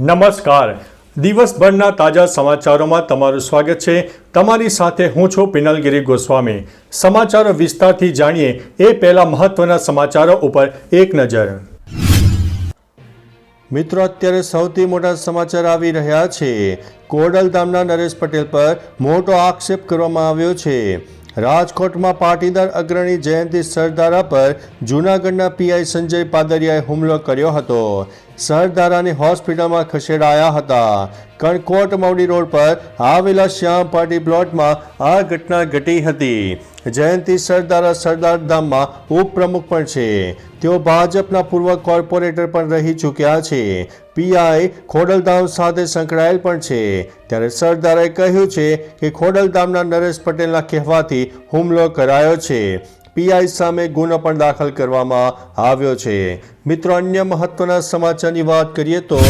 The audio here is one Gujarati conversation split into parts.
નમસ્કાર. દિવસભરના તાજા સમાચારોમાં તમારું સ્વાગત છે. તમારી સાથે હું છું પિનલગીરી ગોસ્વામી. સમાચારો વિસ્તારથી જાણીએ એ પહેલા મહત્વના સમાચારો ઉપર એક નજર. મિત્રો, અત્યારે સૌથી મોટા સમાચાર આવી રહ્યા છે. કોડલધામના નરેશ પટેલ પર મોટો આક્ષેપ કરવામાં આવ્યો છે. રાજકોટમાં પાટીદાર અગ્રણી જયંતિ સરદારા પર જૂનાગઢના પીઆઈ સંજય પાદરિયાએ હુમલો કર્યો હતો. સરદારાને હોસ્પિટલમાં ખસેડાયા હતા. કણકોટ મવડી રોડ પર આવેલા શ્યામ પાર્ટી પ્લોટમાં આ ઘટના ઘટી હતી. જયંતિ સરદારા સરદાર ધામમાં ઉપપ્રમુખ પણ છે. તેઓ ભાજપના પૂર્વ કોર્પોરેટર પણ રહી ચૂક્યા છે. પીઆઈ ખોડલધામ સાથે સંકળાયેલ પણ છે. ત્યારે સરદારે કહ્યું છે કે ખોડલધામના નરેશ પટેલના કહેવાથી હુમલો કરાયો છે. પીઆઈ સામે ગુનો પણ દાખલ કરવામાં આવ્યો છે. મિત્રો, અન્ય મહત્વના સમાચારની વાત કરીએ તો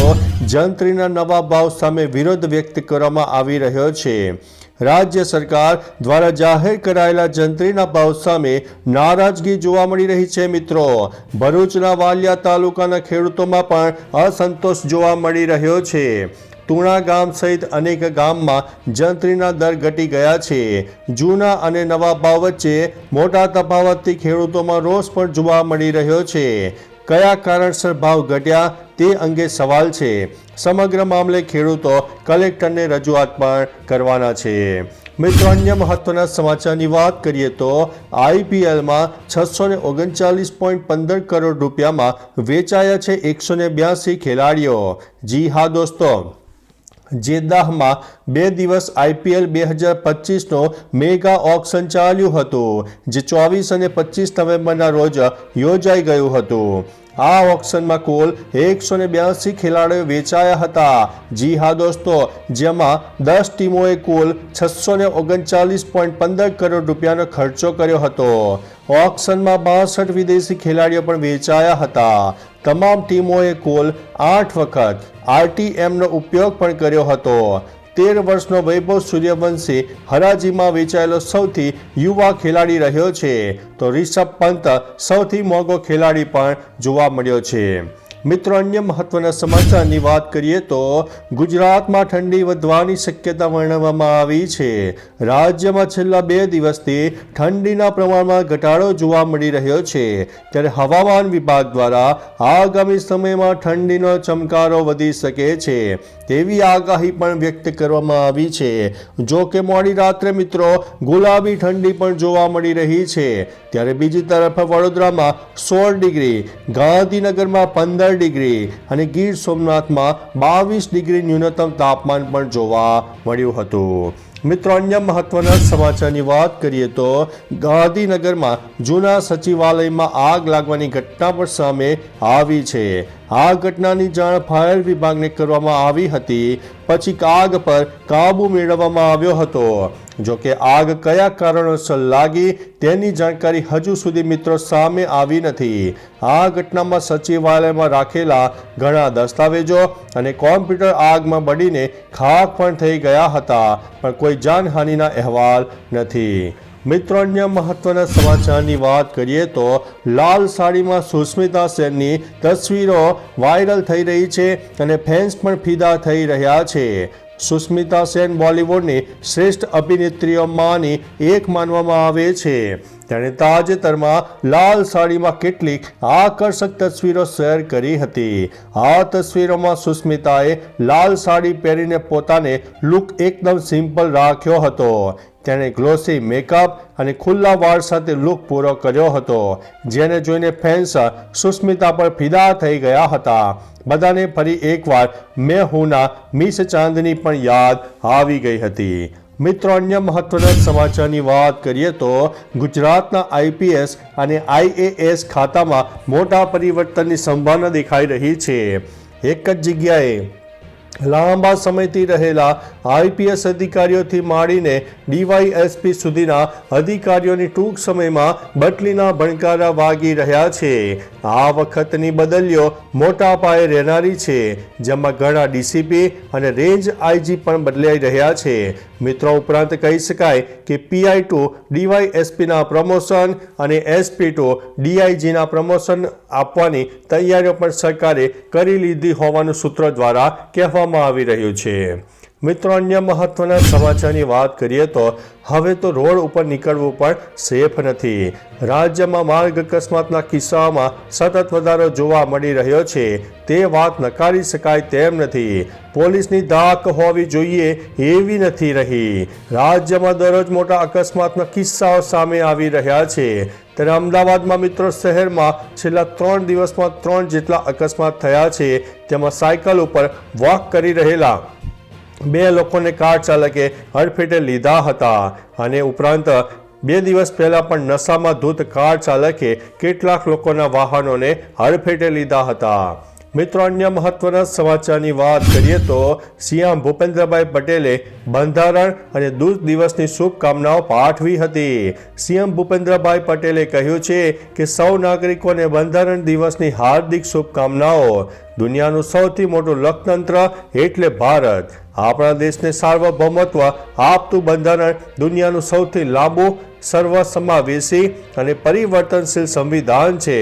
જંત્રીના નવા ભાવ સામે વિરોધ વ્યક્ત કરવામાં આવી રહ્યો છે. રાજ્ય સરકાર દ્વારા જાહેર કરાયેલા જંત્રીના ભાવ સામે નારાજગી જોવા મળી રહી છે, મિત્રો. ભરૂચના વાલિયા તાલુકાના ખેડૂતોમાં પણ અસંતોષ જોવા મળી રહ્યો છે. તુણા ગામ સહિત અનેક ગામમાં જંત્રીના દર ઘટી ગયા છે. જૂના અને નવા ભાવ વચ્ચે મોટા તફાવતથી ખેડૂતોમાં રોષ પણ જોવા મળી રહ્યો છે. કયા કારણસર ભાવ ઘટ્યા તે અંગે સવાલ છે. સમગ્ર મામલે ખેડૂતો કલેક્ટરને રજૂઆત પણ કરવાના છે. મિત્રો, અન્ય મહત્વના સમાચારની વાત કરીએ તો આઈપીએલમાં છસો ને ઓગણચાલીસ પોઈન્ટ પંદર કરોડ રૂપિયામાં વેચાયા છે એકસો ને બ્યાસી ખેલાડીઓ. જી હા દોસ્તો. જેદાહમાં બે દિવસ આઈપીએલ બે હજાર પચીસનો મેગા ઓક્શન ચાલ્યું હતું, જે ચોવીસ અને પચીસ નવેમ્બરના રોજ યોજાઈ ગયું હતું. આ ઓક્શનમાં કુલ એકસો ને બ્યાસી ખેલાડીઓ વેચાયા હતા. જી હા દોસ્તો, જેમાં દસ ટીમોએ કુલ છસો ઓગણચાલીસ પોઈન્ટ પંદર કરોડ રૂપિયાનો ખર્ચો કર્યો હતો. ઓક્શનમાં બાસઠ વિદેશી ખેલાડીઓ પણ વેચાયા હતા. તમામ ટીમોએ કુલ આઠ વખત આરટીએમનો ઉપયોગ પણ કર્યો હતો. તેર વર્ષનો વૈભવ સૂર્યવંશી હરાજીમાં વેચાયેલો સૌથી યુવા ખેલાડી રહ્યો છે. તો રિષભ પંત સૌથી મોંઘો ખેલાડી પણ જોવા મળ્યો છે. મિત્રો અન્ય મહત્વના સમાચારની વાત કરીએ તો ગુજરાતમાં ઠંડી વધવાની શક્યતા વર્ણવવામાં આવી છે. રાજ્યમાં છેલ્લા બે દિવસથી ઠંડીના પ્રમાણમાં ઘટાડો જોવા મળી રહ્યો છે. ત્યારે હવામાન વિભાગ દ્વારા આગામી સમયમાં ઠંડીનો ચમકારો વધી શકે છે તેવી આગાહી પણ વ્યક્ત કરવામાં આવી છે. જો કે મોડી રાત્રે મિત્રો ગુલાબી ઠંડી પણ જોવા મળી રહી છે. ત્યારે બીજી તરફ વડોદરામાં સોળ ડિગ્રી, ગાંધીનગરમાં પંદર ડિગ્રી અને ગીર સોમનાથમાં બાવીસ ડિગ્રી ન્યૂનતમ તાપમાન પણ જોવા મળ્યું હતું. મિત્રો, અન્ય મહત્વના સમાચારની વાત કરીએ તો ગાંધીનગરમાં જૂના સચિવાલયમાં આગ લાગવાની ઘટના પણ સામે આવી છે. આ ઘટનાની જાણ ફાયર વિભાગને કરવામાં આવી હતી. પછી આગ પર કાબુ મેળવવામાં આવ્યો હતો. જો કે આગ કયા કારણોસર લાગી તેની જાણકારી હજુ સુધી મિત્રો સામે આવી નથી. આ ઘટનામાં સચિવાલયમાં રાખેલા ઘણા દસ્તાવેજો અને કોમ્પ્યુટર આગમાં બળીને ખાક પણ થઈ ગયા હતા, પણ કોઈ જાનહાનિના અહેવાલ નથી. મિત્રો અન્ય મહત્વના સમાચારની વાત કરીએ તો લાલ સાડીમાં સુષ્મિતા સેનની તસવીરો વાયરલ થઈ રહી છે અને ફેન્સ પણ ફિદા થઈ રહ્યા છે. સુષ્મિતા સેન બોલિવૂડની શ્રેષ્ઠ અભિનેત્રીઓમાંની એક માનવામાં આવે છે. તેણે તાજેતરમાં લાલ સાડીમાં કેટલીક આકર્ષક તસવીરો શેર કરી હતી. આ તસવીરોમાં સુષ્મિતાએ લાલ સાડી પહેરીને પોતાને લુક એકદમ સિમ્પલ રાખ્યો હતો. તેણે ગ્લોસી મેકઅપ અને ખુલ્લા વાળ સાથે લુક પૂરો કર્યો હતો, જેને જોઈને ફેન્સ સુસ્મિતા પર ફિદા થઈ ગયા હતા. બધાને ફરી એકવાર મેં હુંના મિસ ચાંદની પણ યાદ આવી ગઈ હતી. મિત્રો, અન્ય મહત્વના સમાચારની વાત કરીએ તો ગુજરાતના આઈપીએસ અને આઈએએસ ખાતામાં મોટા પરિવર્તનની સંભાવના દેખાઈ રહી છે. એક જ જગ્યાએ લાંબા સમયથી રહેલા આઈપીએસ અધિકારીઓથી માંડીને ડીવાયએસપી સુધીના અધિકારીઓની ટૂંક સમયમાં બટલીના ભણકારા વાગી રહ્યા છે. આ વખતની બદલીઓ મોટા પાયે રહેનારી છે. જેમાં ઘણા ડીસીપી અને રેન્જ આઈજી પણ બદલાઈ રહ્યા છે. મિત્રો ઉપરાંત કહી શકાય કે પીઆઈ ટુ ડીવાયએસપીના પ્રમોશન અને એસપી ટુ ડીઆઈજીના પ્રમોશન આપવાની તૈયારીઓ પણ સરકારે કરી લીધી હોવાનું સૂત્રો દ્વારા કહેવામાં આવી રહ્યું છે. મિત્રો, અન્ય મહત્વના સમાચારની વાત કરીએ તો હવે તો રોડ ઉપર નીકળવું પણ સેફ નથી. રાજ્યમાં માર્ગ અકસ્માતના કિસ્સાઓમાં સતત વધારો જોવા મળી રહ્યો છે. તે વાત નકારી શકાય તેમ નથી. પોલીસની ધાક હોવી જોઈએ એવી નથી રહી. રાજ્યમાં દરરોજ મોટા અકસ્માતના કિસ્સાઓ સામે આવી રહ્યા છે. ત્યારે અમદાવાદમાં મિત્રો, શહેરમાં છેલ્લા ત્રણ દિવસમાં ત્રણ જેટલા અકસ્માત થયા છે. તેમાં સાયકલ ઉપર વોક કરી રહેલા બે લોકોને કાર ચાલકે હડફેટે લીધા હતા અને ઉપરાંત બે દિવસ પહેલાં પણ નશામાં ધૂત કાર ચાલકે કેટલાક લોકોના વાહનોને હડફેટે લીધા હતા. મિત્રો, અન્ય મહત્વના સમાચારની વાત કરીએ તો સીએમ ભૂપેન્દ્રભાઈ પટેલે બંધારણ અને દૂધ દિવસની શુભકામનાઓ પાઠવી હતી. સીએમ ભૂપેન્દ્રભાઈ પટેલે કહ્યું છે કે સૌ નાગરિકોને બંધારણ દિવસની હાર્દિક શુભકામનાઓ. દુનિયાનું સૌથી મોટું લોકતંત્ર એટલે ભારત. આપણા દેશને સાર્વભૌમત્વ, આપતું બંધારણ દુનિયાનું સૌથી લાંબુ સર્વસમાવેશી અને પરિવર્તનશીલ સંવિધાન છે.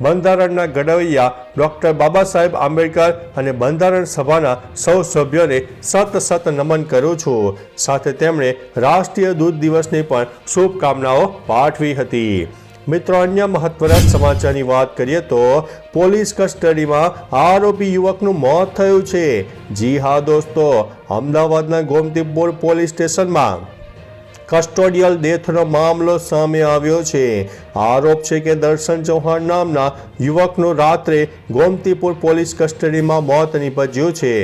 બંધારણના ઘડવૈયા ડોક્ટર બાબા સાહેબ આંબેડકર અને બંધારણ સભાના સૌ સભ્યોને સત સત નમન કરું છું. સાથે તેમણે રાષ્ટ્રીય દૂધ દિવસની પણ શુભકામનાઓ પાઠવી હતી. મિત્રો, અન્ય મહત્વના સમાચારની વાત કરીએ તો પોલીસ કસ્ટડીમાં આરોપી યુવકનું મોત થયું છે. જી હા, દોસ્તો, અમદાવાદના ગોમતીપુર પોલીસ સ્ટેશનમાં કસ્ટોડિયલ ડેથનો મામલો સામે આવ્યો છે. આરોપ છે કે દર્શન ચૌહાણ નામના યુવકનું રાત્રે ગોમતીપુર પોલીસ કસ્ટડીમાં મોત નિપજ્યું છે.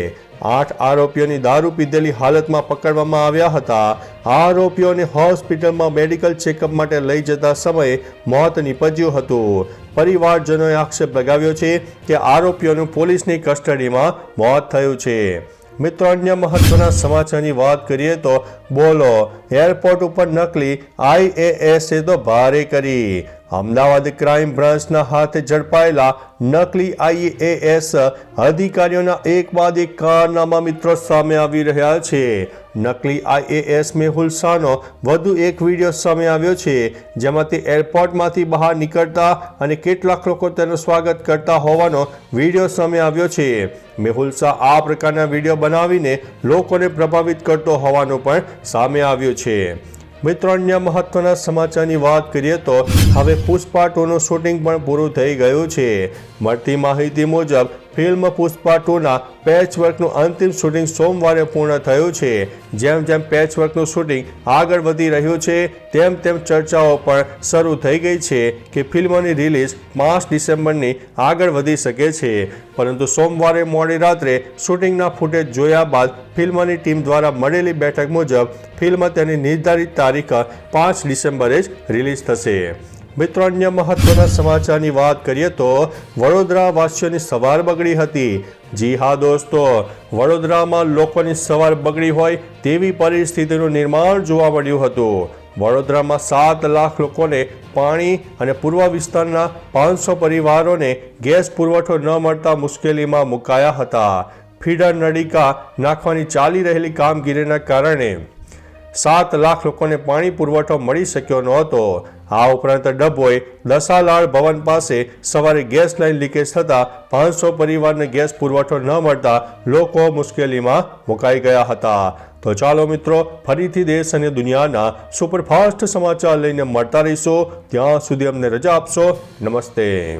આઠ આરોપીઓની દારૂ પીધેલી હાલતમાં પકડવામાં આવ્યા હતા. આરોપીઓને હોસ્પિટલમાં મેડિકલ ચેકઅપ માટે લઈ જતા સમયે મોત નીપજ્યું હતું. પરિવારજનોએ આક્ષેપ લગાવ્યો છે કે આરોપીઓનું પોલીસની કસ્ટડીમાં મોત થયું છે. મિત્રો, અન્ય મહત્વના સમાચારની વાત કરીએ તો બોલો, એરપોર્ટ ઉપર નકલી આઈએએસએ તો ભારે કરી. અમદાવાદ ક્રાઇમ બ્રાન્ચના હાથે ઝડપાયેલા નકલી આઈએએસ અધિકારીઓના એક બાદ એક કારનામા મિત્રો સામે આવી રહ્યા છે. નકલી આઈએએસ મેહુલ શાહનો વધુ એક વીડિયો સામે આવ્યો છે, જેમાં તે એરપોર્ટમાંથી બહાર નીકળતા અને કેટલાક લોકો તેનું સ્વાગત કરતા હોવાનો વીડિયો સામે આવ્યો છે. મેહુલ શાહ આ પ્રકારના વીડિયો બનાવીને લોકોને પ્રભાવિત કરતો હોવાનું પણ સામે આવ્યું છે. મિત્રો અન્ય મહત્વના સમાચારની વાત કરીએ તો હવે પુષ્પા ટુનું શૂટિંગ પણ પૂરું થઈ ગયું છે. મળતી માહિતી મુજબ ફિલ્મ પુષ્પા ટુના પેચવર્કનું અંતિમ શૂટિંગ સોમવારે પૂર્ણ થયું છે. જેમ જેમ પેચવર્કનું શૂટિંગ આગળ વધી રહ્યું છે, તેમ તેમ ચર્ચાઓ પણ શરૂ થઈ ગઈ છે કે ફિલ્મની રિલીઝ પાંચ ડિસેમ્બરની આગળ વધી શકે છે. પરંતુ સોમવારે મોડી રાત્રે શૂટિંગના ફૂટેજ જોયા બાદ ફિલ્મની ટીમ દ્વારા મળેલી બેઠક મુજબ ફિલ્મ તેની નિર્ધારિત તારીખ પાંચ ડિસેમ્બરે જ રિલીઝ થશે. મિત્રો અન્ય મહત્વના સમાચારની વાત કરીએ તો વડોદરા વાસીઓની સવાર બગડી હતી. જી હા દોસ્તો, વડોદરામાં લોકોની સવાર બગડી હોય તેવી પરિસ્થિતિનું નિર્માણ જોવા મળ્યું હતું. વડોદરામાં સાત લાખ લોકોને પાણી અને પૂર્વ વિસ્તારના પાંચસો પરિવારોને ગેસ પુરવઠો ન મળતા મુશ્કેલીમાં મુકાયા હતા. ફીડર નળિકા નાખવાની ચાલી રહેલી કામગીરીના કારણે સાત લાખ લોકોને પાણી પુરવઠો મળી શક્યો નહોતો. આ ઉપરાંત ડભોઈ દસાલાળ ભવન પાસે સવારે ગેસ લાઇન લીકેજ થતાં પાંચસો પરિવારને ગેસ પુરવઠો ન મળતા લોકો મુશ્કેલીમાં મુકાઈ ગયા હતા. તો ચાલો મિત્રો, ફરીથી દેશ અને દુનિયાના સુપરફાસ્ટ સમાચાર લઈને મળતા રહીશો. ત્યાં સુધી અમને રજા આપશો. નમસ્તે.